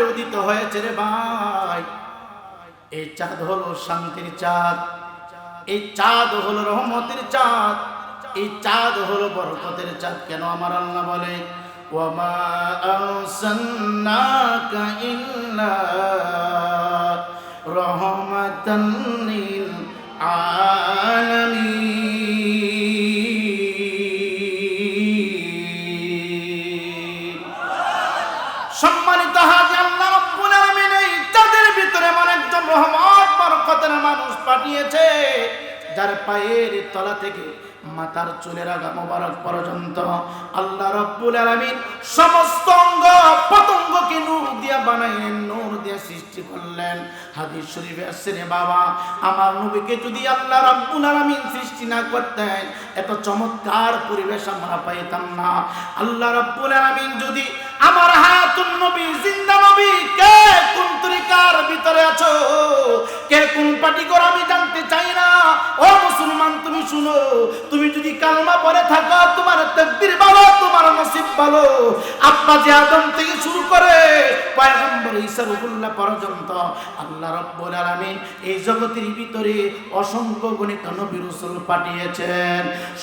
পরে উদিত হয়েছে রে ভাই। এই চাঁদ হলো শান্তির চাঁদ, এই চাঁদ হলো রহমতের চাঁদ, এই চাঁদ হলো বরকতের চাঁদ, কেন আমার আল্লাহ বলে? রহমাতান লিল পাঠিয়েছে, যার পায়ের তলা থেকে মাথার চুলের আগা মোবারক পর্যন্ত আল্লাহ রব্বুল আলামিন সমস্ত অঙ্গ পতঙ্গকে নূর দিয়া বানাইলেন, নূর দিয়া সৃষ্টি করলেন। হাদিস শরীফে আসছে রে বাবা, আমার নবীকে যদি আল্লাহ রব্বুল আলামিন সৃষ্টি না করতেন, এত চমৎকার পরিবেশ আমরা পাইতাম না। আল্লাহ রব্বুল আলামিন যদি আমার হায়াতুন নবী, জিন্দা নবী, কে কোন তরিকার ভিতরে আছো? কে কোন পার্টি করো আমি জানতে চাই না? ও মুসলমান, তুমি শুনো, তুমি যদি কালমা পড়ে থাকো, তোমার তকদির ভালো, তোমার নসিব ভালো। আব্বা যে আদম থেকে শুরু করে পয়গম্বর ঈসা রুহুল্লাহ পর্যন্ত আল্লাহ রাব্বুল আলামিন এই জগতের ভিতরে অসংখ্য গণিত নবী রাসূল পাঠিয়েছেন।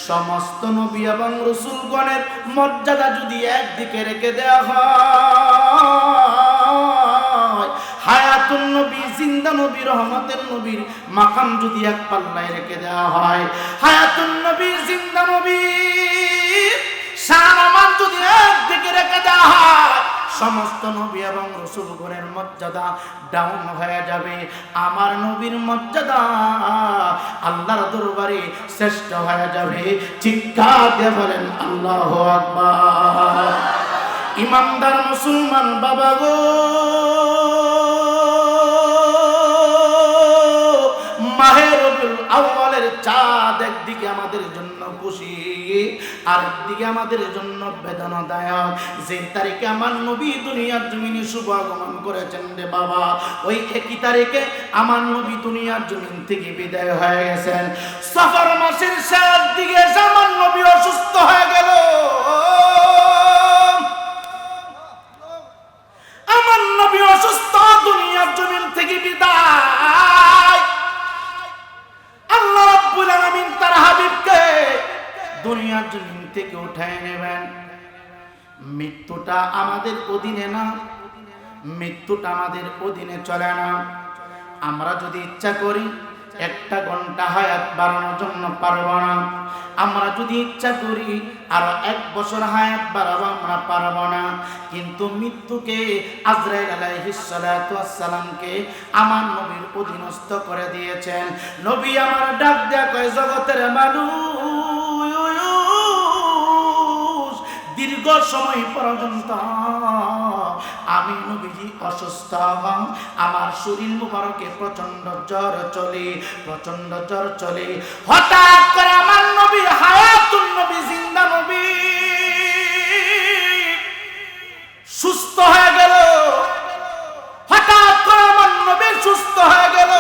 সমস্ত নবী এবং রসুলগণের মর্যাদা যদি একদিকে রেখে দেওয়া হয়। হায়াতুন নবী, জিন্দা নবী, রহমতের নবীর যদি এক পাল্লায় রেখে দেওয়া হয়। হায়াতুন নবী, জিন্দা নবী যদি একদিকে রেখে দেওয়া হয়, সমস্ত নবী এবং রসুলগণের মর্যাদা ডাউন হয়ে যাবে। আমার নবীর মর্যাদা আল্লাহর দরবারে শ্রেষ্ঠ হয়ে যাবে। চিৎকার দিয়ে বলেন? আল্লাহ আকবার। ইমানদার মুসলমান বাবা গো। মাহের রবিউল চাঁদ একদিকে আমাদের জন্য খুশি আর একদিকে আমাদের জন্য বেদনাদায়ক। যে তারিখে আমার নবী দুনিয়ার জমিনে শুভ আগমন করেছেন রে বাবা, ওই একই তারিখে আমার নবী দুনিয়ার জমিন থেকে বিদায় হয়ে গেছেন। সফর মাসের শেষ দিকে আমার নবী অসুস্থ হয়ে গেল থেকে আল্লাহ তার হাবিবকে থেকে নেবেন। মৃত্যুটা আমাদের অধীনে না, মৃত্যুটা আমাদের অধীনে চলে না। আমরা যদি ইচ্ছা করি একটা ঘণ্টা হায়াত বাড়ানোর জন্য পারব না। আমরা যদি ইচ্ছা করি, আরও এক বছর হায়াত বাড়াবো, আমরা পারব না। কিন্তু মৃত্যুকে আজরাইল আলাইহিস সালাতু সালামকে আমার নবীর অধীনস্থ করে দিয়েছেন। নবী আমার ডাক দেয়া কয়, জগতের মানুষ, দীর্ঘ সময় পর্যন্ত আমি নবীজি অসুস্থ হন আমার শরীর মুবারকে প্রচণ্ড জ্বর চলে প্রচণ্ড জ্বর চলে। হঠাৎ করে আমার নবী, হায়াতুন নবী, জিন্দা নবী। সুস্থ হয়ে গেল। হঠাৎ করে আমার নবী সুস্থ হয়ে গেল।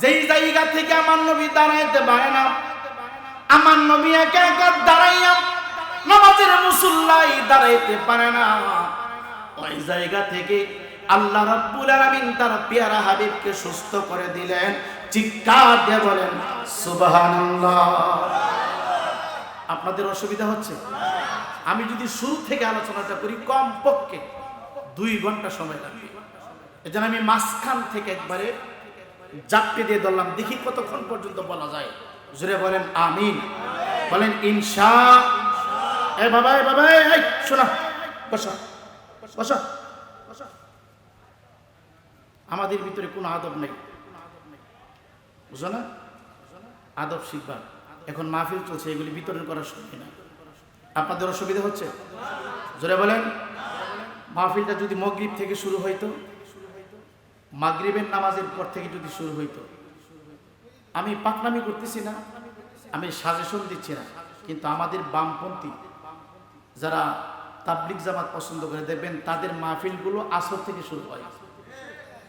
যেই জায়গা থেকে আমার নবী দাঁড়াইতে পারে না, আমার নবী একা একা দাঁড়াইয়া নামাজের মুসল্লাই দাঁড়াইতে পারে না। ওই জায়গা থেকে আল্লাহ রাব্বুল আলামিন তার পেয়ারা হাবিবকে সুস্থ করে দিলেন, চিৎকার দিয়ে বলেন, সুবহানাল্লাহ। আপনাদের অসুবিধা হচ্ছে? আমি যদি শুরু থেকে আলোচনাটা করি কম পক্ষে দুই ঘণ্টা সময় লাগবে। এজন্য আমি মাঝখান থেকে একবারে জাপটে দিয়ে ধরলাম। দেখি কতক্ষণ পর্যন্ত বলা যায়। জুড়ে বলেন, আমিন। বলেন ইনশা এ বাবা এ বাবা এই, শোনা, বসো। আমাদের ভিতরে কোনো আদব নেই। বুঝো না? আদব শিখবা। এখন মাহফিল চলছে, এগুলি বিতরণ করার সময় না। আপনাদের অসুবিধা হচ্ছে? জোরে বলেন। মাহফিলটা যদি মগরিব থেকে শুরু হইতো, মাগরিবের নামাজের পর থেকে যদি শুরু হইতো, আমি পাকনামি করতেছি না, আমি সাজেশন দিচ্ছি না, কিন্তু আমাদের বামপন্থী যারা তাবলিক জামাত পছন্দ করে দেখবেন তাদের মাহফিলগুলো আসর থেকে শুরু হয়।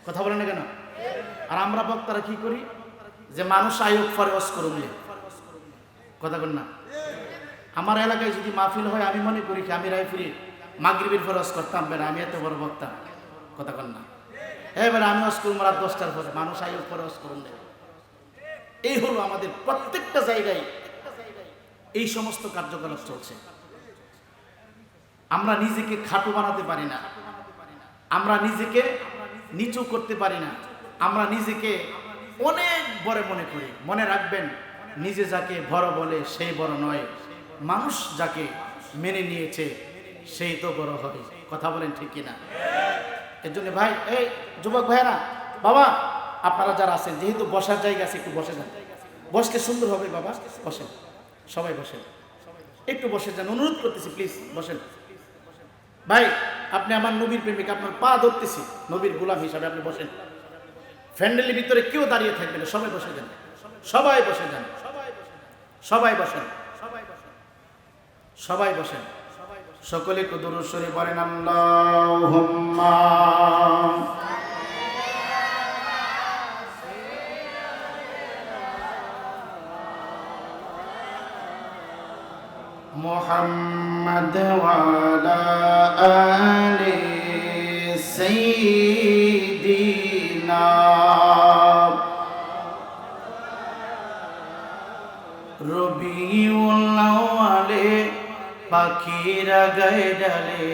কথা বলেন না কেন? আর আমরা বক্তারা কি করি? যে মানুষ আয়োগ ফরওয়াজ করুন কথা বল না? আমার এলাকায় যদি মাহফিল হয়, আমি মনে করি কি, আমি রায়পুরি মাগরিবের ফরজ করতাম বেড়া আমি এত বড় বক্তা। কথা কন না? এবারে আমি অস করুন রাত দশটার পরে মানুষ আয়োগ পরে অস করুন এই হলো আমাদের প্রত্যেকটা জায়গায় এই সমস্ত কার্যকলাপ চলছে। আমরা নিজেকে খাটু বানাতে পারি না। আমরা নিজেকে নিচু করতে পারি না। আমরা নিজেকে অনেক বড় মনে করি। মনে রাখবেন, নিজে যাকে বড় বলে সেই বড় নয়। মানুষ যাকে মেনে নিয়েছে, সেই তো বড় হবে। কথা বলেন ঠিক কিনা? এর জন্য ভাই, এই যুবক ভাইরা বাবা, আপনারা যারা আছেন, যেহেতু বসার জায়গা আছে, একটু বসে যান। বসলে সুন্দর হবে বাবা, বসেন। সবাই বসেন। একটু বসে যান। অনুরোধ করতেছি প্লিজ বসেন। ভাই, আপনি আমার নবীর প্রেমিক, আপনার পা ধরতেছি। নবীর গোলাম হিসাবে আপনি বসেন। ফ্যান্ডেলের ভিতরে কেউ দাঁড়িয়ে থাকবে না, সবাই বসে যান। সবাই বসে যান। সবাই বসেন। সবাই বসেন। সকলে কুদুরুশ্বরী বলেন, আল্লাহুম্মা محمد وعلى آل سيدنا রবিউল্লাওয়ালে পাখিরা গায়ে ডালে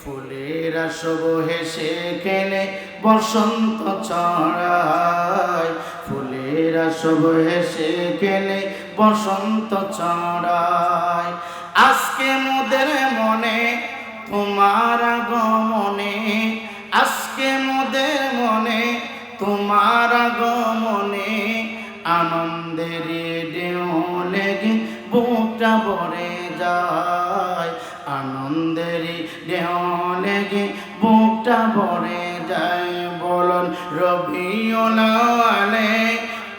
ফুলেরা সব হেসে খেলে বসন্ত চড়ায় ফুলেরা সব হেসে খেলে বসন্ত চড়ায় আজকে মোদের মনে, তোমার আগমনে। আজকে মোদের মনে, তোমার আগমনে। আনন্দের ঢেউ লেগে বুকটা ভরে যায়। আনন্দের ঢেউ লেগে বুকটা ভরে যায়, বলন রবিওলালে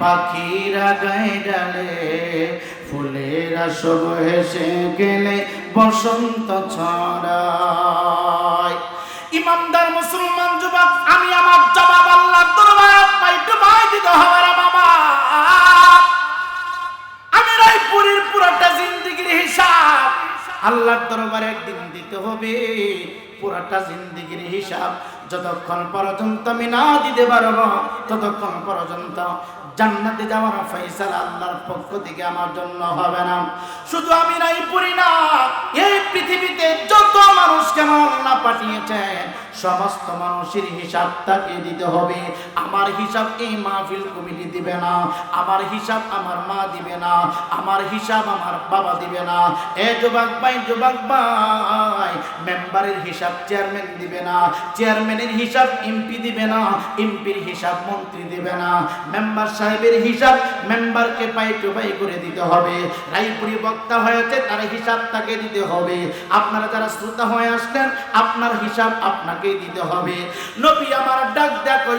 পাখিরা গায়ে ডালে, ফুলেরা সব হেসে গেলে বসন্ত ছড়ায়। ইমামদার মুসলমান যুবক, আমি আমার জবাব আল্লাহ দরবারে পাই দিতে হবে বাবা। আমি রায়পুরের পুরাটা জিন্দগির হিসাব, আল্লাহর দরবারে একদিন দিতে হবে। পুরাটা জিন্দগির হিসাব, যতক্ষণ পর্যন্ত আমি না দিতে পারব, ততক্ষণ পর্যন্ত জান্নাতে যাওয়ার ফয়সালা আল্লাহর পক্ষ থেকে আমার জন্য হবে না। শুধু আমি নাই পড়ি না, এই পৃথিবীতে যত মানুষ কেমন আল্লাহ পাঠিয়েছেন সমস্ত মানুষের হিসাব তাকে দিতে হবে। আমার হিসাব এই মাহফিল কমিটি দিবে না, আমার হিসাব আমার মা দিবে না, আমার হিসাব আমার বাবা দিবে না। এ যুবক ভাই যুবক ভাই, মেম্বারের হিসাব চেয়ারম্যান দিবে না, চেয়ারম্যানের হিসাব এমপি দিবে না, এমপির হিসাব মন্ত্রী দিবে না, মেম্বার সাহেবের হিসাব মেম্বারকে পাই টু পাই করে দিতে হবে। রায়পুরি বক্তা হয়েছে, তার হিসাব তাকে দিতে হবে। আপনারা যারা শ্রোতা হয়ে আসলেন, আপনার হিসাব আপনাকেই দিতে হবে। নবী আমার ডাক দেখো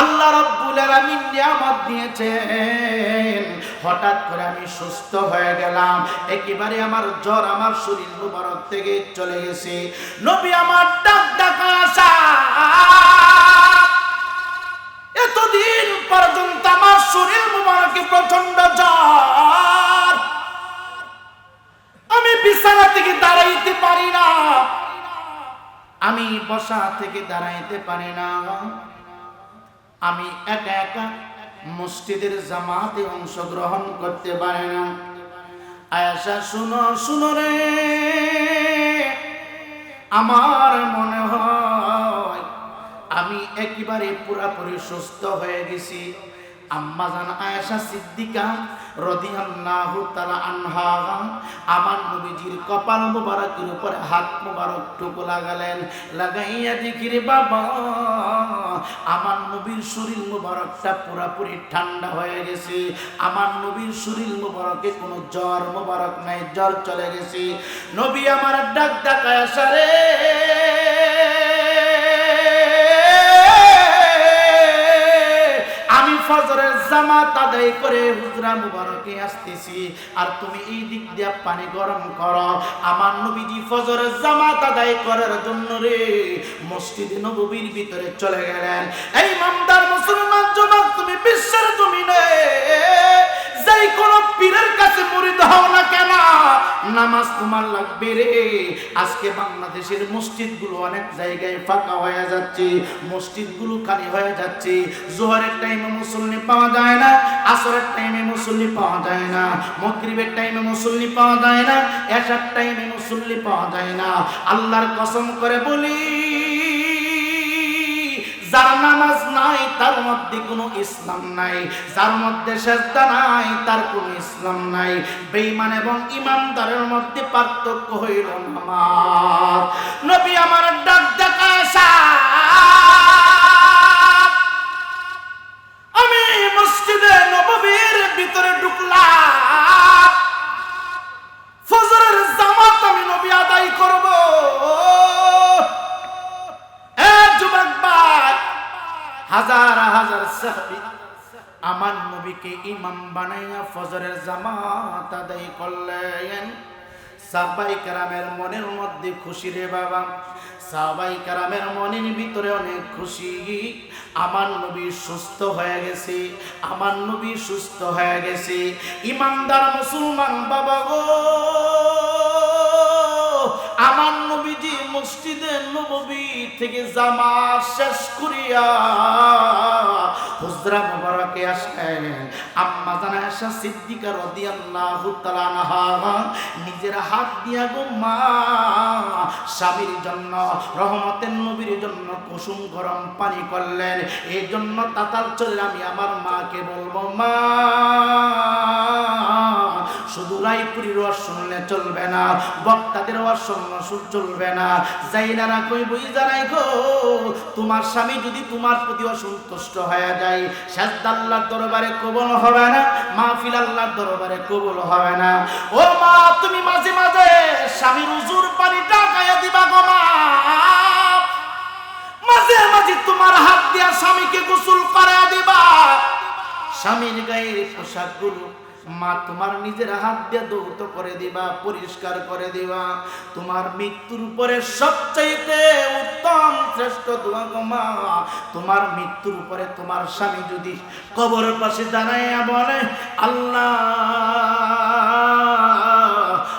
আল্লাহ রাব্বুল আলামিন নিয়ামত দিয়েছেন। হঠাৎ করে আমি সুস্থ হয়ে গেলাম। একেবারে আমার জ্বর, আমার শরীর মুবারক থেকে চলে গেছে। নবী আমার ডাক ডাকা আসা। এতদিন পর্যন্ত আমার শরীর মুবারকে প্রচণ্ড জ্বর। আমি বিছানা থেকে দাঁড়াইতে পারি না। আমি বসা থেকে দাঁড়াইতে পারি না। আমি একা একা মসজিদের জামাতে অংশগ্রহণ করতে পারে না। আয়াসা শুনো শুনো রে। আমার মনে হয় আমি একেবারে পুরাপুরি সুস্থ হয়ে গেছি। আম্মা জান আয়েশা সিদ্দিকা রাদিয়াল্লাহু তাআলা আনহা আমার নবীজির কপাল মুবারকের উপরে হাত মুবারক টুকু লাগালেন। লাগাইয়া জিকির, বাবা, আমার নবীর শরীর মুবারকটা পুরাপুরি ঠান্ডা হয়ে গেছে। আমার নবীর শরীর মুবারকে কোনো জ্বর মুবারক নাই, জ্বর চলে গেছে। নবী আমার ডাক ডাক আয়েশা রে। ফজরের জামাত আদায় করে হুজরা মুবারকে আসতেছি। আর তুমি এই দিক দিয়া পানি গরম করো। আমার নবীজি ফজরের জামা তাদাই করার জন্য রে মসজিদ নববীর ভিতরে চলে গেলেন। এই মামদার মুসলমান যুবক তুমি বিশ্বের জমিনে যেই কোন পীরের কাছে মুরিদ হও না কেন? নামাজ তোমার লাগবে রে। আজকে বাংলাদেশের মসজিদগুলো অনেক জায়গায় ফাঁকা হয়ে যাচ্ছে, মসজিদগুলো খালি হয়ে যাচ্ছে। জোহরের টাইমে মুসল্লি পাওয়া যায় না, আসরের টাইমে মুসল্লি পাওয়া যায় না, মগরিবের টাইমে মুসল্লি পাওয়া যায় না, এশার টাইমে মুসল্লি পাওয়া যায় না। আল্লাহর কসম করে বলি যার নামাজ নাই, তার মধ্যে কোনো ইসলাম নাই। যার মধ্যে সেজদা নাই, তার কোনো ইসলাম নাই। বেঈমান এবং ইমানদারের মধ্যে পার্থক্য হইল নামাজ। নবী আমার ডাক দেখা বানাইয়া ফজরের জামাত আদায় করলেন। সাবাই কারামের মনের মধ্যে খুশি রে বাবা। সাবাই কারামের মনের ভিতরে অনেক খুশি। আমার নবী সুস্থ হয়ে গেছে, আমার নবী সুস্থ হয়ে গেছে। ইমানদার মুসলমান বাবা গো। আমার নবীজি মসজিদে নববী থেকে জামা শেষ করিয়া হুজরা মোবারকে আসলেন আম্মা জানা আসা সিদ্দিকা রাদিয়াল্লাহু তাআলা নিজের হাত দিয়া গো মা, স্বামীর জন্য, রহমতের নবীর জন্য কুসুম গরম পানি করলেন। এই জন্য তাতাল চলে আমি আমার মাকে বলব, মা শুধু রায়পুরীর ওয়াজ শুনলে চলবে না, বক্তাদের ওয়াজ শুনলে চলবে না। যাই না কই বই জানাই গো, তোমার স্বামী যদি তোমার প্রতি অসন্তুষ্ট হয়ে যায় শেষ আল্লাহর দরবারে কবল হবে না, মাহফিল আল্লাহর দরবারে কবল হবে না। ও মা, তুমি মাঝে মাঝে স্বামীর উজুর পানিটা গায়ে দিবা গো মা। মাঝে মাঝে তোমার হাত দিয়া স্বামীকে গোসল করে দিবা। স্বামীর গায়ের পোশাকগুলো মা, তোমার নিজের হাত দিয়ে দৌত করে দিবা, পরিষ্কার করে দিবা। তোমার মৃত্যুর উপরে সবচাইতে উত্তম শ্রেষ্ঠ দোয়া মা, তোমার মৃত্যুর উপরে তোমার স্বামী যদি কবরের পাশে দাঁড়াইয়া বলে, আল্লাহ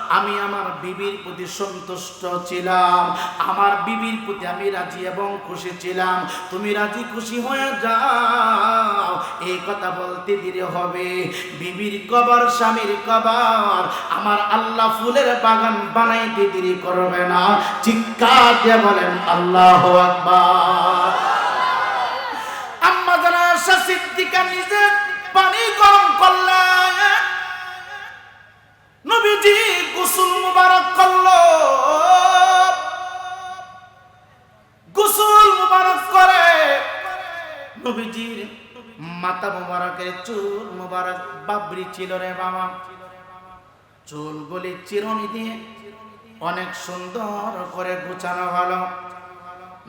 আমি আমার বিবির প্রতি সন্তুষ্ট ছিলাম। আমার বিবির প্রতি আমি রাজি এবং খুশি ছিলাম। তুমি রাজি খুশি হয়ে যাও। এই কথা বলতে দেরি হবে। বিবির কবর, স্বামীর কবর। আমার আল্লাহ ফুলের বাগান বানাইতে দেরি করবে না। চিৎকার দিয়ে বলেন, আল্লাহ আকবার। আম্মা জানা সিদ্দিকা নিজে মাথা মুবারকের চুল মুবারক বাবরি ছিল রে বাবা। চুলগুলি চিরনি দিয়ে অনেক সুন্দর করে গুছানো হলো।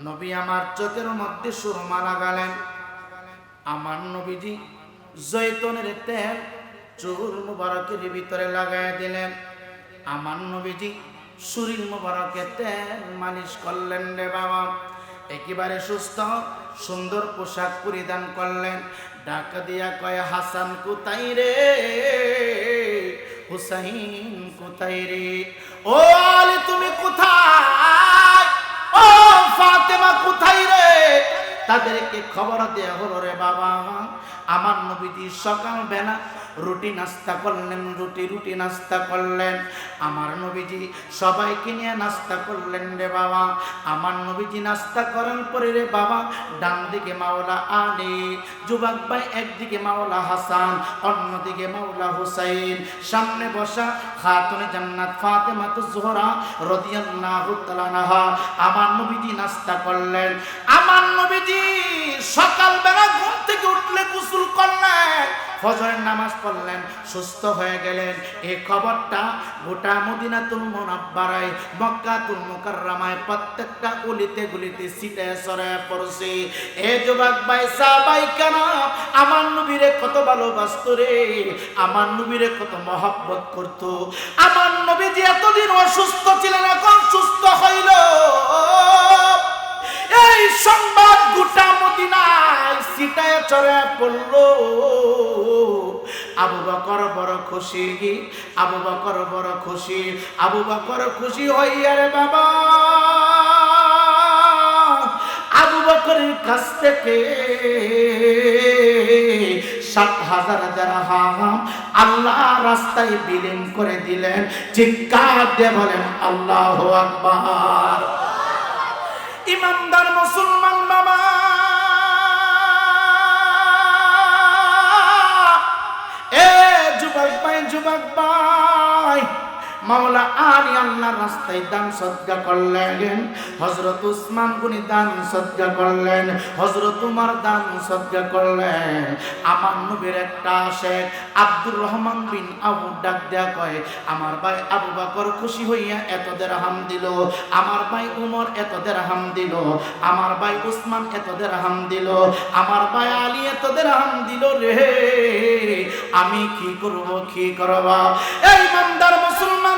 নবী আমার চোখের মধ্যে সুরমা লাগালেন। আমার নবীজি জৈতনের তেল চুল মুবারকের ভিতরে লাগাই দিলেন। আমার নবীজি শরীর মুবারকে তেল মালিশ করলেন রে বাবা। একেবারে সুস্থ সুন্দর পোশাক পরিধান করলেন। ডাকা দিয়া কয়, হাসান কোথায় রে? হুসাইন কোথায় রে? ও আলী, তুমি কোথায়? ও ফাতেমা কোথায় রে? তাদেরকে খবর দেয়া হলো রে বাবা। আমার নবীজি সকাল বেলা রুটি নাস্তা করলেন, রুটি রুটি নাস্তা করলেন। আমার নবীজি সবাইকে নিয়ে নাস্তা করলেন রে বাবা। আমার নবীজি নাস্তা করার পরে রে বাবা ডান দিকে মাওলা আলী, যুবক ভাই একদিকে মাওলা হাসান, অন্যদিকে মাওলা হুসাইন। সামনে বসা খাতুনে জান্নাত ফাতেমা তো জোহরা রাদিয়াল্লাহু আমার নবীজি নাস্তা করলেন। আমার নবীজি সকালবেলা ঘুম থেকে উঠলে গোসল ফজরের নামাজ পড়লেন, সুস্থ হয়ে গেলেন। এই খবরটা গোটা মদিনাতুল মুনাব্বারায়, মক্কাতুল মুকাররমায় প্রত্যেকটা গলিতে গলিতে সিটে সরে পড়ছে। এ যুবক ভাই সাবাই কেন আমার নবীরে কত ভালোবাসতো রে। আমার নবীরে কত মহব্বত করত। আমার নবী যে এতদিন অসুস্থ ছিলেন, এখন সুস্থ হইল। এই সংবাদ গোটা মদিনায় সিটায় চড়ে পড়ল। আবু বকর বড় খুশি, আবু বকর বড় খুশি, আবু বকর খুশি হইয়া রে বাবা। আবু বকরের কাছ থেকে সাত হাজার হাজার হাম আল্লাহ রাস্তায় বিলীন করে দিলেন। চিৎকার দিয়ে বলেন, আল্লাহ আকবার। ইমানদার মুসলমান বাবা এ যুবক ভাই যুবক ভাই। মাওলা আলী আল্লাহ রাস্তায় দান সদ্গা করলেন হজরত উসমান গুনি দান সদ্গা করলেন হজরত উমার দান সদ্গা করলেন। আমার নবীর একটা শেখ আব্দুর রহমান বিন আবু ডাক দেয়া কয়, আমার ভাই আবু বকর খুশি হইয়া এত দেরহাম দিল, আমার ভাই উমর এত দেরহাম দিল, আমার ভাই উসমান এত দেরহাম দিল, আমার ভাই আলী এত দেরহাম দিল রে, আমি কি করব কি করব? এই মন্দার মুসলমান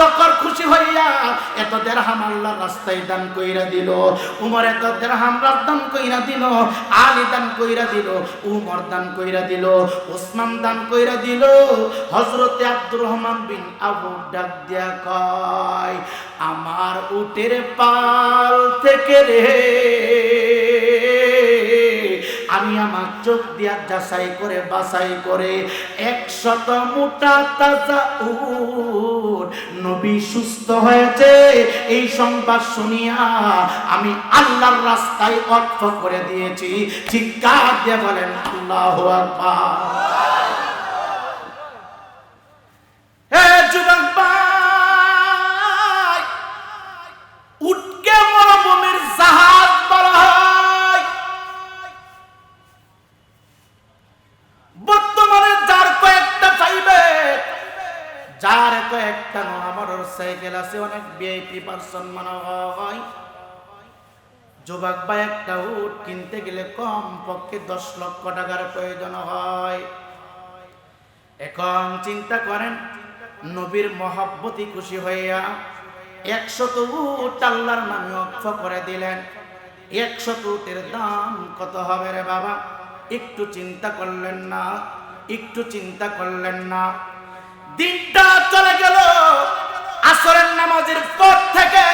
বকর খুশি হইয়া এত দেড়হাম আল্লাহ রাস্তায় দান কইরা দিল, উমর এত দেড়হাম দান কইরা দিল, আলী দান কইরা দিল, উমর দান কইরা দিল, ওসমান দান কইরা দিল হজরতে আব্দুর রহমান বিন আবু ডাক দিয়া কয়, আমার উটের পাল থেকে রে আমি আমার চোখ দিয়া যাচাই করে, বাছাই করে, একশত মোটা তাজা নবী সুস্থ হয়েছে, এই সংবাদ শুনিয়া আমি আল্লাহর রাস্তায় অর্থ করে দিয়েছি। চিৎকার দিয়ে বলেন, আল্লাহ যুবক ভাই, উটকে মরুভূমির জাহাজ যার কয়েকটা মোটর সাইকেল আছে, অনেক ভিআইপি পার্সন মনে হয়। যুবক বা একটা উট কিনতে গেলে কম পক্ষে দশ লক্ষ টাকার প্রয়োজন হয়। এখন চিন্তা করেন, নবীর মহাব্বতী খুশি হইয়া একশত উট আল্লাহর নামে অক্ষ করে দিলেন। একশত উটের দাম কত হবে রে বাবা? একটু চিন্তা করলেন না, একটু চিন্তা করলেন না। দিনটা চলে গেল। আসরের নামাজের পর থেকে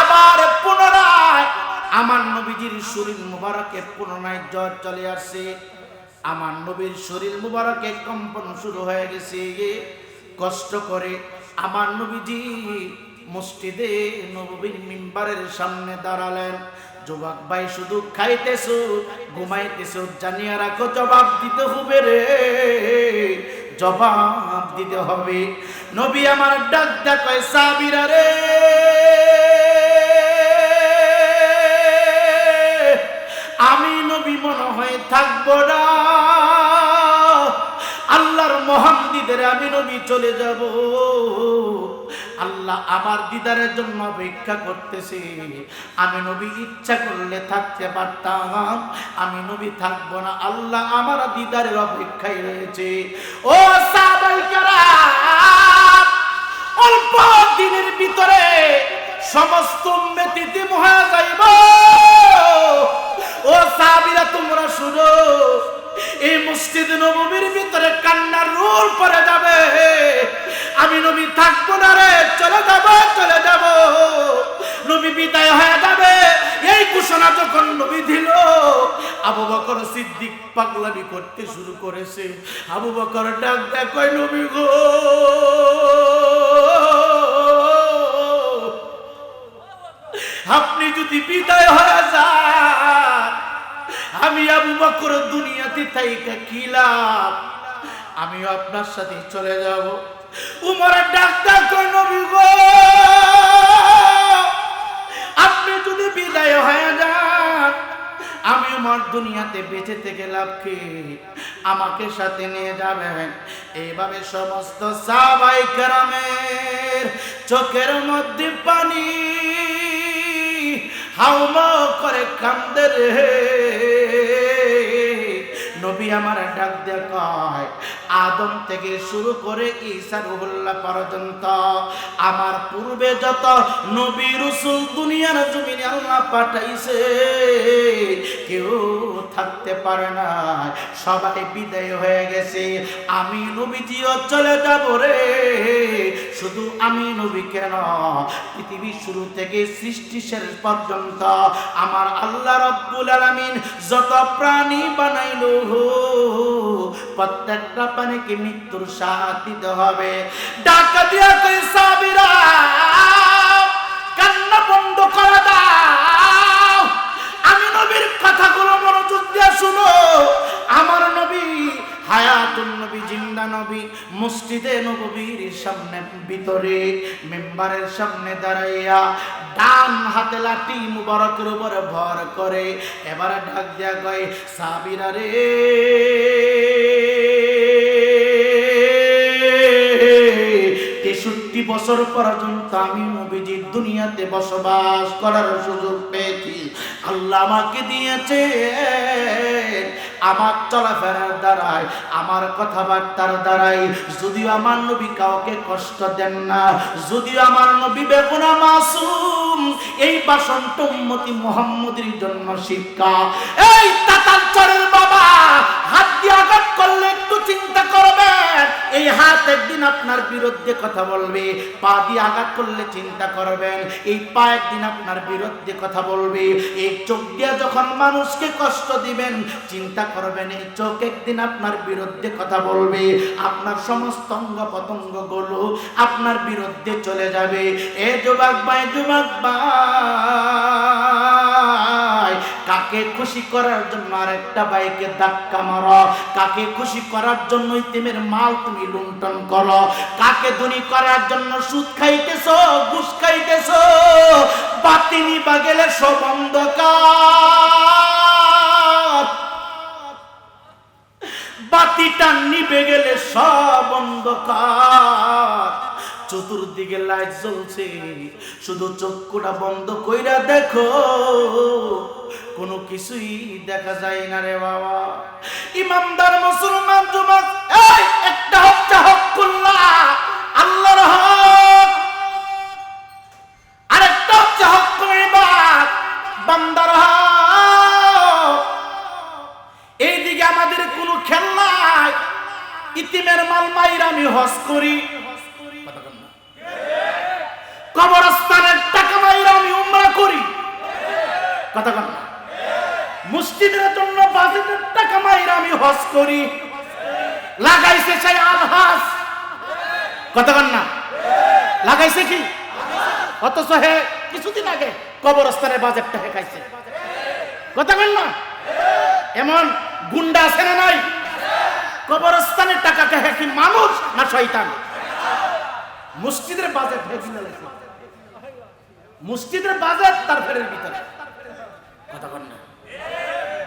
আবার পুনরায় আমার নবীজির শরীর মুবারকে পুনরায় জ্বর চলে আসছে। আমার নবীর শরীর মুবারকে কম্পন শুরু হয়ে গেছে। কষ্ট করে আমার নবীজি মসজিদে নবীর মিম্বারের সামনে দাঁড়ালেন। যুবক ভাই, শুধু খাইতেছো, ঘুমাইতেছো, জানিয়ে রাখো, জবাব দিতে হবে রে। জবাব দিতে হবে। নবী আমার ডাক দেখায় সাবিরা রে। আমি নবী মনে হয় থাকব না। আল্লাহর মহান দিদের আমি নবী চলে যাব। আল্লাহ আমার দিদারের জন্য অপেক্ষা করতেছি। আমি নবী ইচ্ছা করলে থাকতে পারতাম। আমি নবী থাকব না, আল্লাহ আমার দিদারের অপেক্ষায় রয়েছে। ও অল্প দিনের ভিতরে সমস্ত মেতিতে মহা যাইব। ও সাবিরা তোমরা শুনো, এই মসজিদ নবমীর ভিতরে কান্নার রোল পরে যাবে। আমি নবী থাকব না রে, চলে যাব চলে যাব। নবী বিদায় হয়ে যাবে। এই ঘোষণা যখন নবী দিল, আবু বকর সিদ্দিক পাগলামি করতে শুরু করেছে। আবু বকর ডাক দেখয় নবী গো? আপনি যদি বিদায় হয়ে যান, আমি আবু বকর দুনিয়াতে থাইকা কি লাভ? আমি আপনার সাথে চলে যাব। উমরের ডাক্তার কই নবী গো, আপনি যদি বিদায় হয়ে যান, আমি আমার দুনিয়াতে বেঁচে থেকে লাভ কি? আমাকে সাথে নিয়ে যাবেন? সমস্ত সাবাই কেরামের চোখের মধ্যে পানি হাউমা করে কান্দে রে। নবী আমার ডাক দিয়ে কয় আদম থেকে শুরু করে ঈসা রুহুল্লাহ পর্যন্ত, আমার পূর্বে যত নবী রসুল দুনিয়ার জমিনে আল্লাহ পাঠাইছে, কেউ থাকতে পারে না। সবাই বিদায় হয়ে গেছে। আমি নবীজিও চলে যাব রে। শুধু আমি নবী কেন? পৃথিবীর শুরু থেকে সৃষ্টি শেষ পর্যন্ত আমার আল্লাহ রব্বুল আলামিন যত প্রাণী বানাইলো প্রত্যেকটা প্রাণীকে মৃত্যুর সাথ দিতে হবে। ডাকা দিয়া কই সাবিরা, কান্না বন্ধ করে দাও। আমি নবীর কথাগুলো মনোযোগ দিয়ে শুনো। আমার নবী হায়াতুন নবী, জিন্দা নবী, মসজিদে নবীর সামনে ভিতরে, মেম্বারের সামনে দাঁড়াইয়া ডান হাতে লাঠি মুবারকের উপরে ভর করে। এবারে ডাক দিয়া কয়, সাবিরা রে তেষট্টি বছর পর্যন্ত আমি নবীজির দুনিয়াতে বসবাস করার সুযোগ পেয়েছি। আল্লাহ আমাকে দিয়েছে আমার চলাফেরার দ্বারাই আমার কথাবার্তার দ্বারাই যদিও আমার নবী কাউকে কষ্ট দেন না, যদিও আমার নবী বেগুনা মাসুম, এই বাসন্ত উম্মতি মোহাম্মদের জন্য শিক্ষা। এই তাতাল চরের বাবা, হাত দিয়ে আঘাত করলে একটু চিন্তা করবেন এই হাত একদিন আপনার বিরুদ্ধে কথা বলবে, পা দিয়ে আঘাত করলে চিন্তা করবেন, এই পা একদিন আপনার বিরুদ্ধে কথা বলবে। এই চোখ দিয়ে যখন মানুষকে কষ্ট দিবেন, চিন্তা করবেন, এই চোখ একদিন আপনার বিরুদ্ধে কথা বলবে। আপনার সমস্ত অঙ্গ পতঙ্গগুলো আপনার বিরুদ্ধে চলে যাবে। এ যুবক ভাই যুবক ভাই! কাকে খুশি করার জন্য আরেকটা বাইকে ধাক্কা মারো? কাকে খুশি করার জন্য ইতিমের মাল তুমি লুণ্ঠন করো? কাকে ধনী করার জন্য সুদ খাইতেছো, ঘুষ খাইতেছো? বাতিনি বাগেলে সব অন্ধকার। বাতিটা নিভে গেলে সব অন্ধকার। চতুর্দিকে লাইট জ্বলছে। শুধু চক্ষুটা বন্ধ কইরা দেখো, কোনো কিছুই দেখা যায় না রে বাবা। ইমানদার মুসলমান এই একটা হচ্ছে হকুল্লাহ আল্লাহর হক। আরেকটা হচ্ছে হকুল ইবাদ বান্দার হক। এইদিকে আমাদের কোনো খেল নাই ইতিমের মাল মাইর আমি হস করি। কথা কন। মসজিদের জন্য বাজেটের টাকা মাইর আমি হস করি। লাগাইছে সেই আলহাস কথা কন না। লাগাইছে কি? অথচ হে, কিছুদিন আগে কবরস্থানের বাজেটটা হেকাইছে কথা কন না। এমন গুন্ডা আছে না নাই? কবরস্থানের টাকাকে হ্যাঁ কি মানুষ না শয়তান? মসজিদের বাজেট হেঁকে ফেলেছে মসজিদের বাজেট তার পেটের ভিতরে। কথা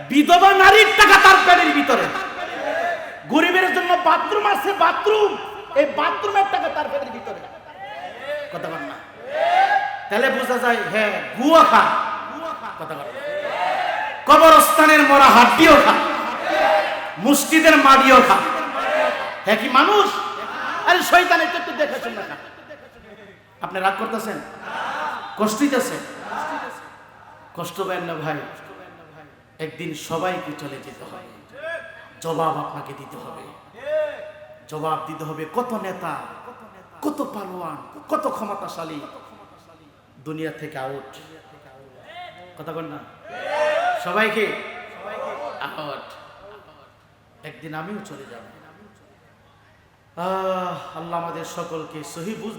বিধবা নারীর টাকা তার পেটের ভিতরে। গরিবের জন্য বাথরুম আছে, বাথরুম। এই বাথরুমের টাকা তার পেটের ভিতরে। কথা বল না। তাহলে বোঝা যায় হ্যাঁ গুয়া খা। কথা বল। কবরস্থানের মরা হাড্ডিও খা। মসজিদের মাডিও খা। হ্যাঁ কি মানুষ? আরে শয়তান একটু একটু দেখেছেন না আপনি রাগ করতেছেন? কষ্ট দিতেছে কষ্ট পাবেন না ভাই। একদিন সবাইকে চলে যেতে হবে। জবাব আপনাকে দিতে হবে। জবাব দিতে হবে কত নেতা, কত পালোয়ান, কত ক্ষমতাশালী। দুনিয়া থেকে আউট কথা বল না? সবাইকে আহট একদিন আমিও চলে যাব। আল্লাহ আমাদের সকলকে সহি বুঝ